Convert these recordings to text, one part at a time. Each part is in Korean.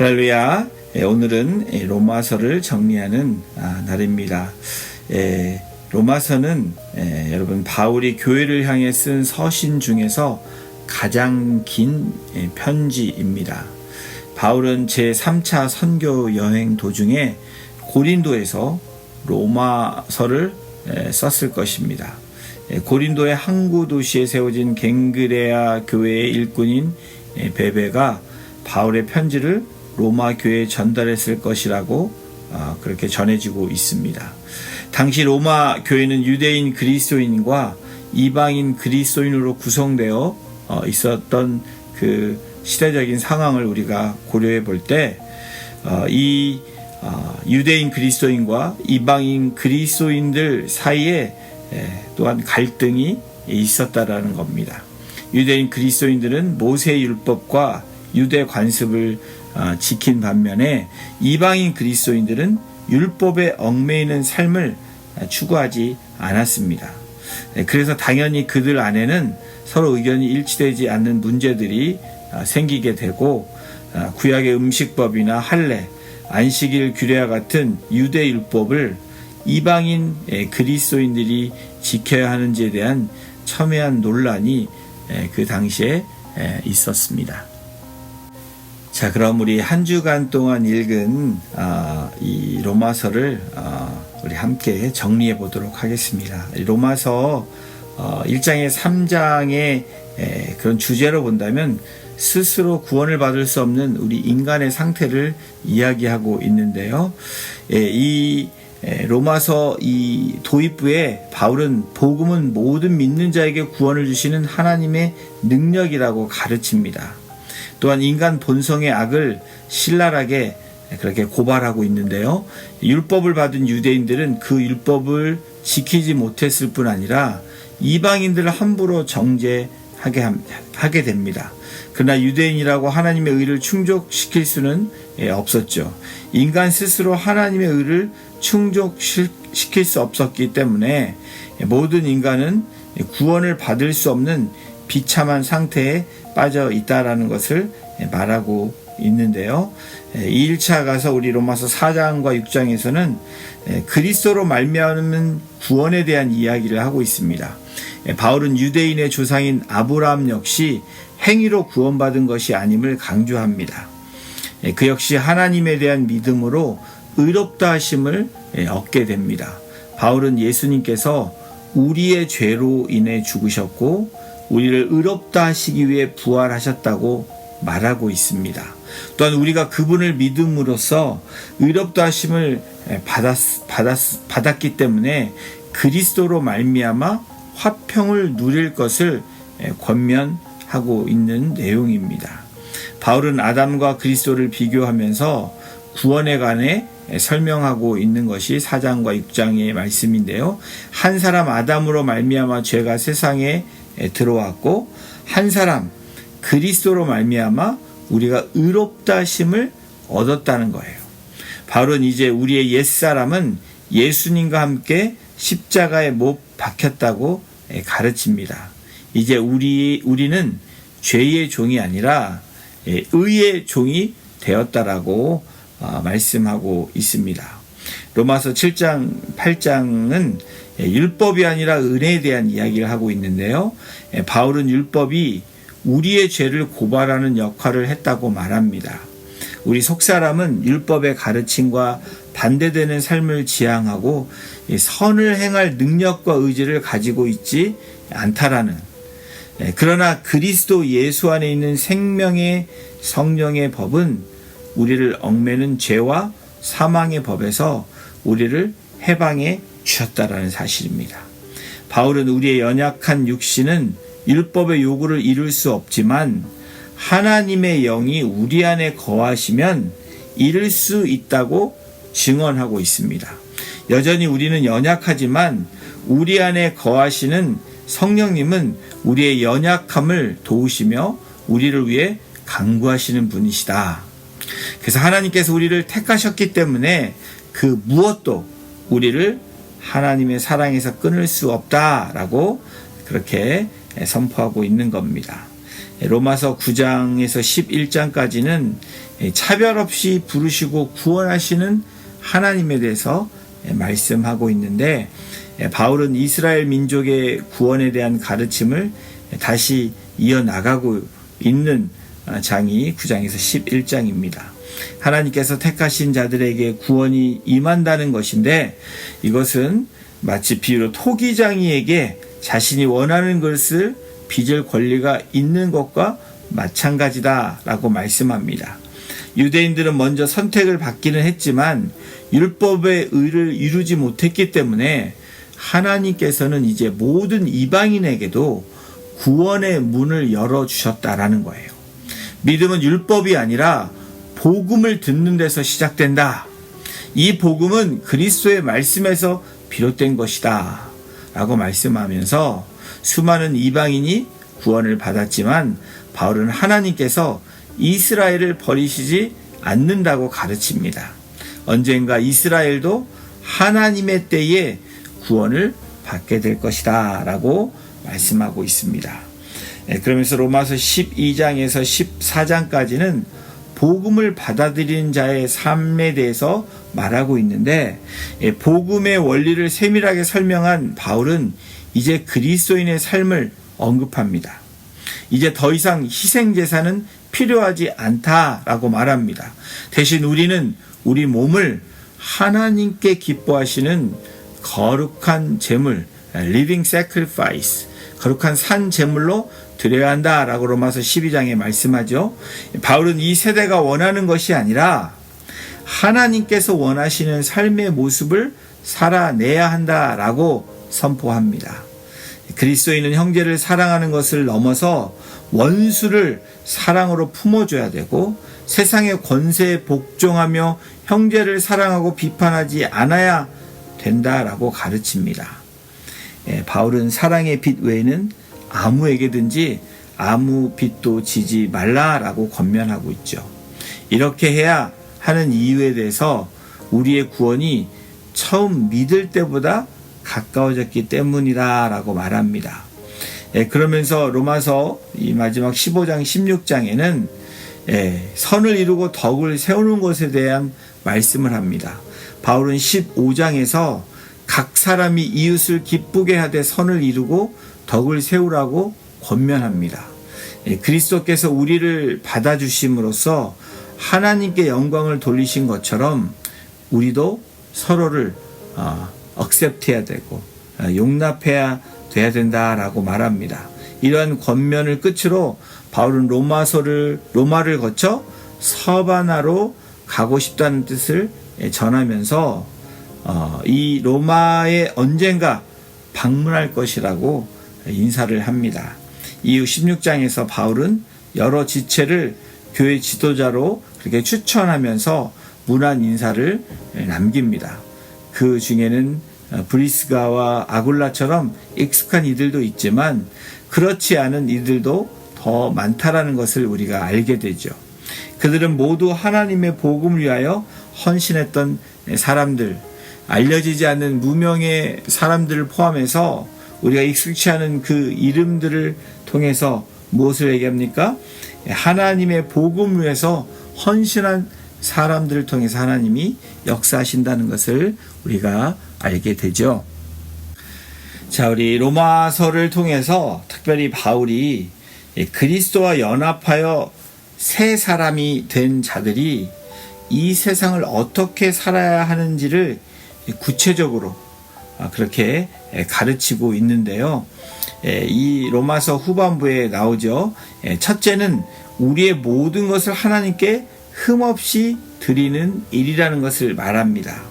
할렐루야. 예, 오늘은 예, 로마서를 정리하는 아, 날입니다. 예, 로마서는 예, 여러분 바울이 교회를 향해 쓴 서신 중에서 가장 긴 예, 편지입니다. 바울은 제 3차 선교 여행 도중에 고린도에서 로마서를 예, 썼을 것입니다. 예, 고린도의 항구 도시에 세워진 갱그레아 교회의 일꾼인 예, 베베가 바울의 편지를 로마 교회에 전달했을 것이라고 아, 그렇게 전해지고 있습니다. 당시 로마 교회는 유대인 그리스도인과 이방인 그리스도인으로 구성되어 어, 있었던 그 시대적인 상황을 우리가 고려해 볼 때 이 유대인 그리스도인과 이방인 그리스도인들 사이에 에, 또한 갈등이 있었다라는 겁니다. 유대인 그리스도인들은 모세 율법과 유대 관습을 아, 지킨 반면에 이방인 그리스도인들은 율법에 얽매이는 삶을 추구하지 않았습니다. 네, 그래서 당연히 그들 안에는 서로 의견이 일치되지 않는 문제들이 아, 생기게 되고 아, 구약의 음식법이나 할례, 안식일 규례와 같은 유대 율법을 이방인 그리스도인들이 지켜야 하는지에 대한 첨예한 논란이 그 당시에 있었습니다. 자, 그럼 우리 한 주간 동안 읽은 어, 이 로마서를 어, 우리 함께 정리해 보도록 하겠습니다. 로마서 어, 1장의 3장의 에, 그런 주제로 본다면 스스로 구원을 받을 수 없는 우리 인간의 상태를 이야기하고 있는데요. 에, 이 에, 로마서 이 도입부에 바울은 복음은 모든 믿는 자에게 구원을 주시는 하나님의 능력이라고 가르칩니다. 또한 인간 본성의 악을 신랄하게 그렇게 고발하고 있는데요. 율법을 받은 유대인들은 그 율법을 지키지 못했을 뿐 아니라 이방인들을 함부로 정죄하게 하게 됩니다. 그러나 유대인이라고 하나님의 의를 충족시킬 수는 예, 없었죠. 인간 스스로 하나님의 의를 충족시킬 수 없었기 때문에 모든 인간은 구원을 받을 수 없는 비참한 상태에 빠져 있다라는 것을 말하고 있는데요. 2일차 가서 우리 로마서 4장과 6장에서는 그리스도로 말미암은 구원에 대한 이야기를 하고 있습니다. 바울은 유대인의 조상인 아브라함 역시 행위로 구원받은 것이 아님을 강조합니다. 그 역시 하나님에 대한 믿음으로 의롭다 하심을 얻게 됩니다. 바울은 예수님께서 우리의 죄로 인해 죽으셨고 우리를 의롭다 하시기 위해 부활하셨다고 말하고 있습니다. 또한 우리가 그분을 믿음으로써 의롭다 하심을 받았, 받았, 받았기 때문에 그리스도로 말미암아 화평을 누릴 것을 권면하고 있는 내용입니다. 바울은 아담과 그리스도를 비교하면서 구원에 관해 설명하고 있는 것이 4장과 6장의 말씀인데요. 한 사람 아담으로 말미암아 죄가 세상에 들어왔고 한 사람 그리스도로 말미암아 우리가 의롭다 심을 얻었다는 거예요. 바울은 이제 우리의 옛 사람은 예수님과 함께 십자가에 못 박혔다고 가르칩니다. 이제 우리 우리는 죄의 종이 아니라 의의 종이 되었다라고 어, 말씀하고 있습니다. 로마서 7장, 8장은 율법이 아니라 은혜에 대한 이야기를 하고 있는데요. 바울은 율법이 우리의 죄를 고발하는 역할을 했다고 말합니다. 우리 속사람은 율법의 가르침과 반대되는 삶을 지향하고 선을 행할 능력과 의지를 가지고 있지 않다라는 그러나 그리스도 예수 안에 있는 생명의 성령의 법은 우리를 얽매는 죄와 사망의 법에서 우리를 해방해 주셨다라는 사실입니다. 바울은 우리의 연약한 육신은 율법의 요구를 이룰 수 없지만 하나님의 영이 우리 안에 거하시면 이룰 수 있다고 증언하고 있습니다. 여전히 우리는 연약하지만 우리 안에 거하시는 성령님은 우리의 연약함을 도우시며 우리를 위해 강구하시는 분이시다. 그래서 하나님께서 우리를 택하셨기 때문에 그 무엇도 우리를 하나님의 사랑에서 끊을 수 없다라고 그렇게 선포하고 있는 겁니다. 로마서 9장에서 11장까지는 차별 없이 부르시고 구원하시는 하나님에 대해서 말씀하고 있는데 바울은 이스라엘 민족의 구원에 대한 가르침을 다시 이어나가고 있는 장이 9장에서 11장입니다. 하나님께서 택하신 자들에게 구원이 임한다는 것인데 이것은 마치 비유로 토기장이에게 자신이 원하는 것을 빚을 권리가 있는 것과 마찬가지다라고 말씀합니다. 유대인들은 먼저 선택을 받기는 했지만 율법의 의를 이루지 못했기 때문에 하나님께서는 이제 모든 이방인에게도 구원의 문을 열어 주셨다라는 거예요. 믿음은 율법이 아니라 복음을 듣는 데서 시작된다. 이 복음은 그리스도의 말씀에서 비롯된 것이다. 라고 말씀하면서 수많은 이방인이 구원을 받았지만 바울은 하나님께서 이스라엘을 버리시지 않는다고 가르칩니다. 언젠가 이스라엘도 하나님의 때에 구원을 받게 될 것이다. 라고 말씀하고 있습니다. 예, 그러면서 로마서 12장에서 14장까지는 복음을 받아들이는 자의 삶에 대해서 말하고 있는데 예, 복음의 원리를 세밀하게 설명한 바울은 이제 그리스도인의 삶을 언급합니다. 이제 더 이상 희생 제사는 필요하지 않다라고 말합니다. 대신 우리는 우리 몸을 하나님께 기뻐하시는 거룩한 제물, living sacrifice, 거룩한 산 제물로 드려야 한다라고 로마서 12장에 말씀하죠. 바울은 이 세대가 원하는 것이 아니라 하나님께서 원하시는 삶의 모습을 살아내야 한다라고 선포합니다. 그리스도인은 형제를 사랑하는 것을 넘어서 원수를 사랑으로 품어줘야 되고 세상의 권세에 복종하며 형제를 사랑하고 비판하지 않아야 된다라고 가르칩니다. 예, 바울은 사랑의 빛 외에는 아무에게든지 아무 빛도 지지 말라라고 권면하고 있죠. 이렇게 해야 하는 이유에 대해서 우리의 구원이 처음 믿을 때보다 가까워졌기 때문이다라고 말합니다. 예, 그러면서 로마서 이 마지막 15장 16장에는 예, 선을 이루고 덕을 세우는 것에 대한 말씀을 합니다. 바울은 15장에서 각 사람이 이웃을 기쁘게 하되 선을 이루고 덕을 세우라고 권면합니다. 예, 그리스도께서 우리를 받아주심으로써 하나님께 영광을 돌리신 것처럼 우리도 서로를 어, 억셉트해야 되고 어, 용납해야 돼야 된다라고 말합니다. 이러한 권면을 끝으로 바울은 로마서를 로마를 거쳐 서바나로 가고 싶다는 뜻을 전하면서 어, 이 로마에 언젠가 방문할 것이라고 인사를 합니다. 이후 16장에서 바울은 여러 지체를 교회 지도자로 그렇게 추천하면서 문안 인사를 남깁니다. 그 중에는 브리스가와 아굴라처럼 익숙한 이들도 있지만 그렇지 않은 이들도 더 많다라는 것을 우리가 알게 되죠. 그들은 모두 하나님의 복음을 위하여 헌신했던 사람들, 알려지지 않는 무명의 사람들을 포함해서 우리가 익숙치 않은 그 이름들을 통해서 무엇을 얘기합니까? 하나님의 복음을 위해서 헌신한 사람들을 통해서 하나님이 역사하신다는 것을 우리가 알게 되죠. 자, 우리 로마서를 통해서 특별히 바울이 그리스도와 연합하여 새 사람이 된 자들이 이 세상을 어떻게 살아야 하는지를 구체적으로 그렇게 가르치고 있는데요. 이 로마서 후반부에 나오죠. 첫째는 우리의 모든 것을 하나님께 흠없이 드리는 일이라는 것을 말합니다.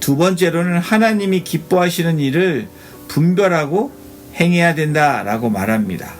두 번째로는 하나님이 기뻐하시는 일을 분별하고 행해야 된다라고 말합니다.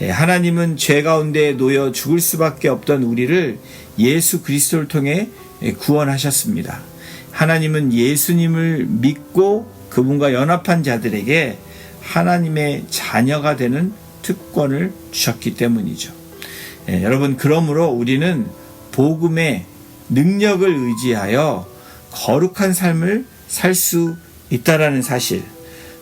하나님은 죄 가운데 놓여 죽을 수밖에 없던 우리를 예수 그리스도를 통해 구원하셨습니다. 하나님은 예수님을 믿고 그분과 연합한 자들에게 하나님의 자녀가 되는 특권을 주셨기 때문이죠. 예, 여러분, 그러므로 우리는 복음의 능력을 의지하여 거룩한 삶을 살 수 있다라는 사실,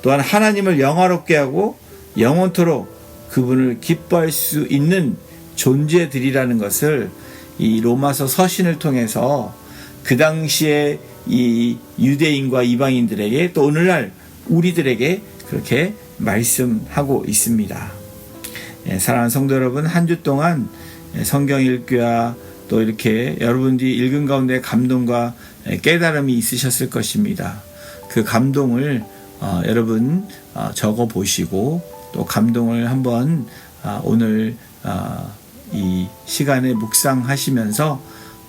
또한 하나님을 영화롭게 하고 영원토록 그분을 기뻐할 수 있는 존재들이라는 것을 이 로마서 서신을 통해서 그 당시에 이 유대인과 이방인들에게 또 오늘날 우리들에게 그렇게 말씀하고 있습니다. 예, 사랑하는 성도 여러분, 한 주 동안 예, 성경 읽기와 또 이렇게 여러분들이 읽은 가운데 감동과 예, 깨달음이 있으셨을 것입니다. 그 감동을 어, 여러분 어, 적어 보시고 또 감동을 한번 아, 오늘 아, 이 시간에 묵상하시면서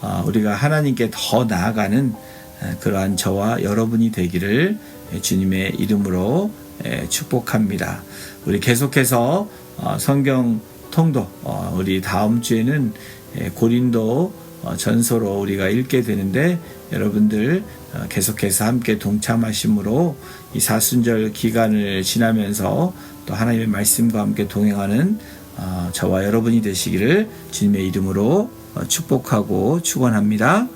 아, 우리가 하나님께 더 나아가는 아, 그러한 저와 여러분이 되기를 예, 주님의 이름으로 예, 축복합니다. 우리 계속해서 어, 성경 통독 어, 우리 다음 주에는 예, 고린도 어, 전서로 우리가 읽게 되는데 여러분들 어, 계속해서 함께 동참하심으로 이 사순절 기간을 지나면서 또 하나님의 말씀과 함께 동행하는 어, 저와 여러분이 되시기를 주님의 이름으로 어, 축복하고 축원합니다.